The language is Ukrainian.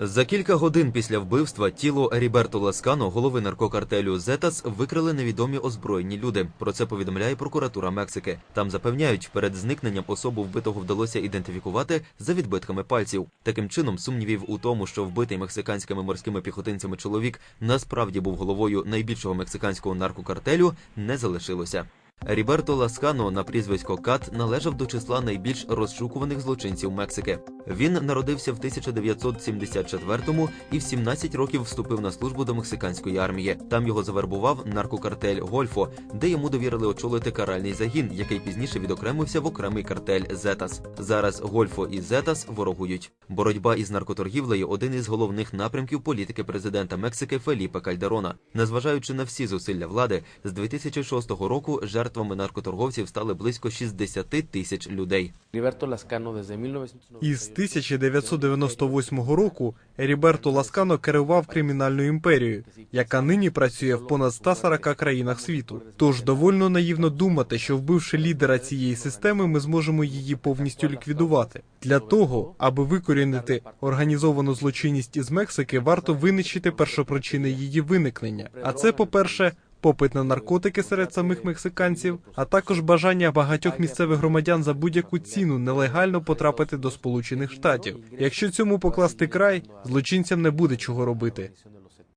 За кілька годин після вбивства тіло Еріберто Ласкано, голови наркокартелю Зетас, викрили невідомі озброєні люди. Про це повідомляє прокуратура Мексики. Там запевняють, перед зникненням особу вбитого вдалося ідентифікувати за відбитками пальців. Таким чином, сумнівів у тому, що вбитий мексиканськими морськими піхотинцями чоловік насправді був головою найбільшого мексиканського наркокартелю, не залишилося. Ріберто Ласкано на прізвисько Кат належав до числа найбільш розшукуваних злочинців Мексики. Він народився в 1974-му і в 17 років вступив на службу до мексиканської армії. Там його завербував наркокартель Гольфо, де йому довірили очолити каральний загін, який пізніше відокремився в окремий картель Зетас. Зараз Гольфо і Зетас ворогують. Боротьба із наркоторгівлею один із головних напрямків політики президента Мексики Феліпе Кальдерона. Незважаючи на всі зусилля влади, з 2006 року жертвами наркоторговців стали близько 60 тисяч людей. Heriberto Lascano desde 1990. Із 1998 року Еріберто Ласкано керував кримінальною імперією, яка нині працює в понад 140 країнах світу. Тож довольно наївно думати, що вбивши лідера цієї системи, ми зможемо її повністю ліквідувати. Для того, аби викорінити організовану злочинність із Мексики, варто винищити першопричини її виникнення. А це, по-перше, попит на наркотики серед самих мексиканців, а також бажання багатьох місцевих громадян за будь-яку ціну нелегально потрапити до Сполучених Штатів. Якщо цьому покласти край, злочинцям не буде чого робити.